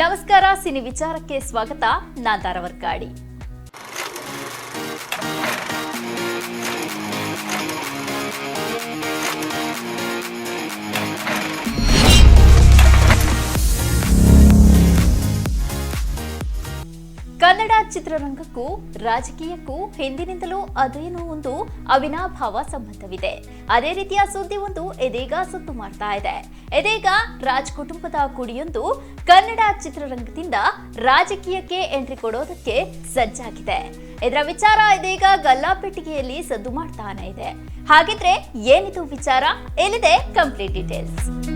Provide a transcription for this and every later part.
ನಮಸ್ಕಾರ ಸಿನಿ ವಿಚಾರಕ್ಕೆ ಸ್ವಾಗತ. ನಾನ್ ದಾರವರ್ಕಾಡಿ ಚಿತ್ರರಂಗಕ್ಕೂ, ರಾಜಕೀಯಕ್ಕೂ ಹಿಂದಿನಿಂದಲೂ ಅದೇನೋ ಒಂದು ಅವಿನಾಭಾವ ಸಂಬಂಧವಿದೆ. ಅದೇ ರೀತಿಯ ಸುದ್ದಿ ಒಂದು ಇದೀಗ ಸುತ್ತು ಮಾಡ್ತಾ ಇದೆ. ಇದೀಗ ರಾಜ್ ಕುಟುಂಬದ ಕುಡಿಯೊಂದು ಕನ್ನಡ ಚಿತ್ರರಂಗದಿಂದ ರಾಜಕೀಯಕ್ಕೆ ಎಂಟ್ರಿ ಕೊಡೋದಕ್ಕೆ ಸಜ್ಜಾಗಿದೆ. ಇದರ ವಿಚಾರ ಇದೀಗ ಗಲ್ಲಾಪೆಟ್ಟಿಗೆಯಲ್ಲಿ ಸದ್ದು ಮಾಡ್ತಾನೆ ಇದೆ. ಹಾಗಿದ್ರೆ ಏನಿದು ವಿಚಾರ? ಎಲ್ಲಿದೆ ಕಂಪ್ಲೀಟ್ ಡೀಟೇಲ್ಸ್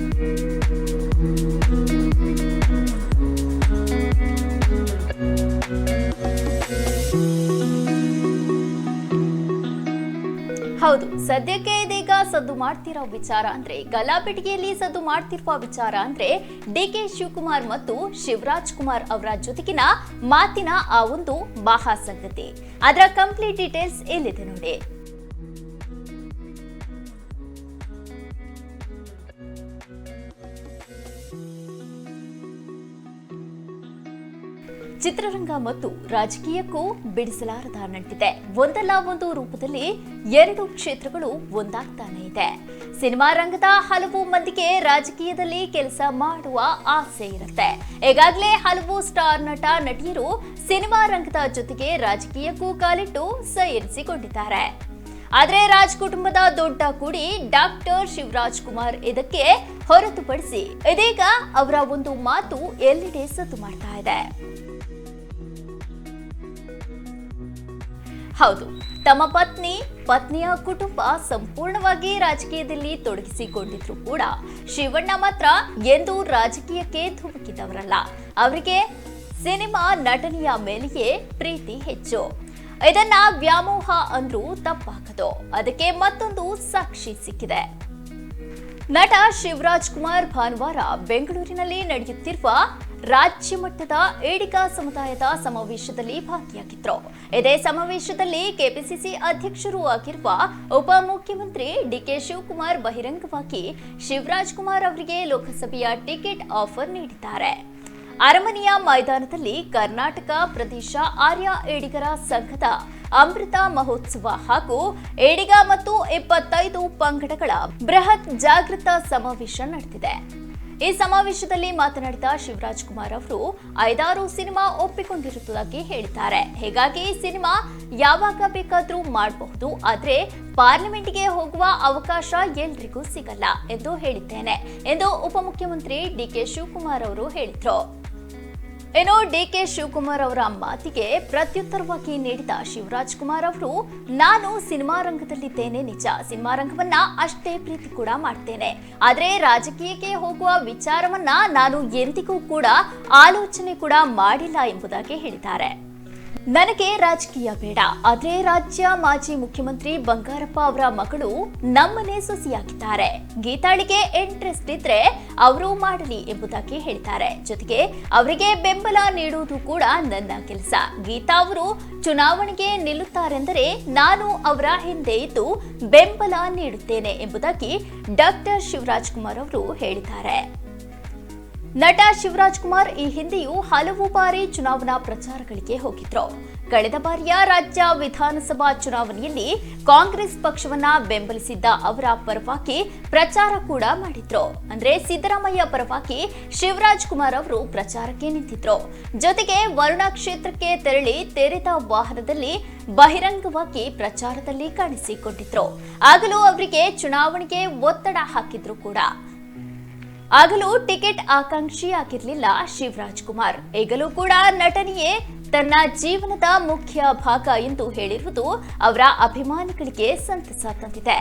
ಹೌದು, ಸದ್ಯಕ್ಕೆ ಇದೀಗ ಸದ್ದು ಮಾಡ್ತಿರೋ ವಿಚಾರ ಅಂದ್ರೆ ಗಲಾಪೆಟಿಗೆಯಲ್ಲಿ ಸದ್ದು ಮಾಡ್ತಿರುವ ವಿಚಾರ ಅಂದ್ರೆ ಡಿ ಕೆ ಶಿವಕುಮಾರ್ ಮತ್ತು ಶಿವರಾಜ್ ಕುಮಾರ್ ಅವರ ಜೊತೆಗಿನ ಮಾತಿನ ಆ ಒಂದು ಮಹಾಸಂಗತಿ ಅದರ ಕಂಪ್ಲೀಟ್ ಡೀಟೇಲ್ಸ್ ಎಲ್ಲಿದೆ ನೋಡಿ. ಚಿತ್ರರಂಗ ಮತ್ತು ರಾಜಕೀಯಕ್ಕೂ ಬಿಡಿಸಲಾರದ ನಂಟಿದೆ. ಒಂದಲ್ಲ ಒಂದು ರೂಪದಲ್ಲಿ ಎರಡು ಕ್ಷೇತ್ರಗಳು ಒಂದಾಗ್ತಾನೆ ಇದೆ. ಸಿನಿಮಾ ರಂಗದ ಹಲವು ಮಂದಿಗೆ ರಾಜಕೀಯದಲ್ಲಿ ಕೆಲಸ ಮಾಡುವ ಆಸೆ ಇರುತ್ತೆ. ಈಗಾಗಲೇ ಹಲವು ಸ್ಟಾರ್ ನಟ, ನಟಿಯರು ಸಿನಿಮಾ ರಂಗದ ಜೊತೆಗೆ ರಾಜಕೀಯಕ್ಕೂ ಕಾಲಿಟ್ಟು ಸೇರಿಸಿಕೊಂಡಿದ್ದಾರೆ ಆದರೆ ರಾಜ್ ಕುಟುಂಬದ ದೊಡ್ಡ ಕೂಡಿ ಡಾಕ್ಟರ್ ಶಿವರಾಜ್ ಕುಮಾರ್ ಇದಕ್ಕೆ ಹೊರತುಪಡಿಸಿ ಇದೀಗ ಅವರ ಒಂದು ಮಾತು ಎಲ್ಲೆಡೆ ಸದ್ದು ಮಾಡ್ತಾ ಇದೆ. ಹೌದು, ತಮ್ಮ ಪತ್ನಿ, ಪತ್ನಿಯ ಕುಟುಂಬ ಸಂಪೂರ್ಣವಾಗಿ ರಾಜಕೀಯದಲ್ಲಿ ತೊಡಗಿಸಿಕೊಂಡಿದ್ರು ಕೂಡ ಶಿವಣ್ಣ ಮಾತ್ರ ಎಂದು ರಾಜಕೀಯಕ್ಕೆ ಧುಮುಕಿದವರಲ್ಲ. ಅವರಿಗೆ ಸಿನಿಮಾ ನಟನೆಯ ಮೇಲೆಯೇ ಪ್ರೀತಿ ಹೆಚ್ಚು. ಇದನ್ನ ವ್ಯಾಮೋಹ ಅಂದ್ರೂ ತಪ್ಪಾಗದು. ಅದಕ್ಕೆ ಮತ್ತೊಂದು ಸಾಕ್ಷಿ ಸಿಕ್ಕಿದೆ. ನಟ ಶಿವರಾಜ್ ಕುಮಾರ್ ಭಾನುವಾರ ಬೆಂಗಳೂರಿನಲ್ಲಿ ನಡೆಯುತ್ತಿರುವ ರಾಜ್ಯ ಮಟ್ಟದ ಏಡಿಕಾ ಸಮುದಾಯದ ಸಮಾವೇಶದಲ್ಲಿ ಭಾಗಿಯಾಗಿದ್ದರು ಇದೇ ಸಮಾವೇಶದಲ್ಲಿ ಕೆಪಿಸಿಸಿ ಅಧ್ಯಕ್ಷರೂ ಆಗಿರುವ ಉಪಮುಖ್ಯಮಂತ್ರಿ ಡಿಕೆ ಶಿವಕುಮಾರ್ ಬಹಿರಂಗವಾಗಿ ಶಿವರಾಜ್ ಕುಮಾರ್ ಅವರಿಗೆ ಲೋಕಸಭೆಯ ಟಿಕೆಟ್ ಆಫರ್ ನೀಡಿದ್ದಾರೆ. ಅರಮನೆಯ ಮೈದಾನದಲ್ಲಿ ಕರ್ನಾಟಕ ಪ್ರದೇಶ ಆರ್ಯ ಏಡಿಗರ ಸಂಘದ ಅಮೃತ ಮಹೋತ್ಸವ ಹಾಗೂ ಏಡಿಗ ಮತ್ತು ಇಪ್ಪತ್ತೈದು ಪಂಗಡಗಳ ಬೃಹತ್ ಜಾಗೃತ ಸಮಾವೇಶ ನಡೆದಿದೆ. ಈ ಸಮಾವೇಶದಲ್ಲಿ ಮಾತನಾಡಿದ ಶಿವರಾಜ್ ಕುಮಾರ್ ಅವರು, ಐದಾರು ಸಿನಿಮಾ ಒಪ್ಪಿಕೊಂಡಿರುವುದಾಗಿ ಹೇಳಿದ್ದಾರೆ. ಹೀಗಾಗಿ ಸಿನಿಮಾ ಯಾವಾಗ ಬೇಕಾದರೂ ಮಾಡಬಹುದು. ಆದರೆ ಪಾರ್ಲಿಮೆಂಟ್ಗೆ ಹೋಗುವ ಅವಕಾಶ ಎಲ್ರಿಗೂ ಸಿಗಲ್ಲ ಎಂದು ಹೇಳಿದ್ದೇನೆ ಎಂದು ಉಪಮುಖ್ಯಮಂತ್ರಿ ಡಿಕೆ ಶಿವಕುಮಾರ್ ಅವರು ಹೇಳಿದ್ರು. ಇನ್ನು ಡಿಕೆ ಶಿವಕುಮಾರ್ ಅವರ ಮಾತಿಗೆ ಪ್ರತ್ಯುತ್ತರವಾಗಿ ನೀಡಿದ ಶಿವರಾಜ್ ಕುಮಾರ್ ಅವರು, ನಾನು ಸಿನಿಮಾ ರಂಗದಲ್ಲಿದ್ದೇನೆ, ನಿಜ. ಸಿನಿಮಾ ರಂಗವನ್ನ ಅಷ್ಟೇ ಪ್ರೀತಿ ಕೂಡ ಮಾಡ್ತೇನೆ. ಆದ್ರೆ ರಾಜಕೀಯಕ್ಕೆ ಹೋಗುವ ವಿಚಾರವನ್ನ ನಾನು ಎಂದಿಗೂ ಕೂಡ ಆಲೋಚನೆ ಕೂಡ ಮಾಡಿಲ್ಲ ಎಂಬುದಾಗಿ ಹೇಳಿದ್ದಾರೆ. ನನಗೆ ರಾಜಕೀಯ ಬೇಡ. ಆದ್ರೆ ರಾಜ್ಯ ಮಾಜಿ ಮುಖ್ಯಮಂತ್ರಿ ಬಂಗಾರಪ್ಪ ಅವರ ಮಗಳು ನಮ್ಮನೆ ಸೊಸಿಯಾಗಿದ್ದಾರೆ. ಗೀತಾಳಿಗೆ ಇಂಟ್ರೆಸ್ಟ್ ಇದ್ರೆ ಅವರು ಮಾಡಲಿ ಎಂಬುದಾಗಿ ಹೇಳಿದ್ದಾರೆ ಜೊತೆಗೆ ಅವರಿಗೆ ಬೆಂಬಲ ನೀಡುವುದು ಕೂಡ ನನ್ನ ಕೆಲಸ. ಗೀತಾ ಅವರು ಚುನಾವಣೆಗೆ ನಿಲ್ಲುತ್ತಾರೆಂದರೆ ನಾನು ಅವರ ಹಿಂದೆ ಇದ್ದು ಬೆಂಬಲ ನೀಡುತ್ತೇನೆ ಎಂಬುದಾಗಿ ಡಾಕ್ಟರ್ ಶಿವರಾಜ್ ಕುಮಾರ್ ಅವರು ಹೇಳಿದ್ದಾರೆ. ನಟ ಶಿವರಾಜ್ ಕುಮಾರ್ ಈ ಹಿಂದೆಯೂ ಹಲವು ಬಾರಿ ಚುನಾವಣಾ ಪ್ರಚಾರಗಳಿಗೆ ಹೋಗಿದ್ರು. ಕಳೆದ ಬಾರಿಯ ರಾಜ್ಯ ವಿಧಾನಸಭಾ ಚುನಾವಣೆಯಲ್ಲಿ ಕಾಂಗ್ರೆಸ್ ಪಕ್ಷವನ್ನ ಬೆಂಬಲಿಸಿದ್ದ ಅವರ ಪರವಾಗಿ ಪ್ರಚಾರ ಕೂಡ ಮಾಡಿದ್ರು. ಅಂದ್ರೆ ಸಿದ್ದರಾಮಯ್ಯ ಪರವಾಗಿ ಶಿವರಾಜ್ ಕುಮಾರ್ ಅವರು ಪ್ರಚಾರಕ್ಕೆ ನಿಂತಿದ್ರು. ಜೊತೆಗೆ ವರುಣಾ ಕ್ಷೇತ್ರಕ್ಕೆ ತೆರಳಿ ತೆರೆದ ವಾಹನದಲ್ಲಿ ಬಹಿರಂಗವಾಗಿ ಪ್ರಚಾರದಲ್ಲಿ ಕಾಣಿಸಿಕೊಂಡಿದ್ರು. ಆಗಲೂ ಅವರಿಗೆ ಚುನಾವಣೆಗೆ ಒತ್ತಡ ಹಾಕಿದ್ರು ಕೂಡ. ಆಗಲೂ ಟಿಕೆಟ್ ಆಕಾಂಕ್ಷಿಯಾಗಿರಲಿಲ್ಲ ಶಿವರಾಜ್ ಕುಮಾರ್. ಈಗಲೂ ಕೂಡ ನಟನೆಯೇ ತನ್ನ ಜೀವನದ ಮುಖ್ಯ ಭಾಗ ಎಂದು ಹೇಳಿರುವುದು ಅವರ ಅಭಿಮಾನಿಗಳಿಗೆ ಸಂತಸ ತಂದಿದೆ.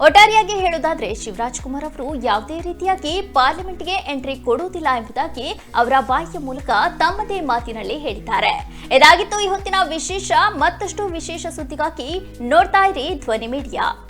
ಒಟ್ಟಾರೆಯಾಗಿ ಹೇಳೋದಾದ್ರೆ ಶಿವರಾಜ್ ಕುಮಾರ್ ಅವರು ಯಾವುದೇ ರೀತಿಯಾಗಿ ಪಾರ್ಲಿಮೆಂಟ್ಗೆ ಎಂಟ್ರಿ ಕೊಡುವುದಿಲ್ಲ ಎಂಬುದಾಗಿ ಅವರ ಬಾಯಿಯ ಮೂಲಕ ತಮ್ಮದೇ ಮಾತಿನಲ್ಲಿ ಹೇಳಿದ್ದಾರೆ. ಇದಾಗಿತ್ತು ಈ ಹೊತ್ತಿನ ವಿಶೇಷ, ಮತ್ತಷ್ಟು ವಿಶೇಷ ಸುದ್ದಿಗಾಗಿ ನೋಡ್ತಾ ಇರಿ ಧ್ವನಿ ಮೀಡಿಯಾ.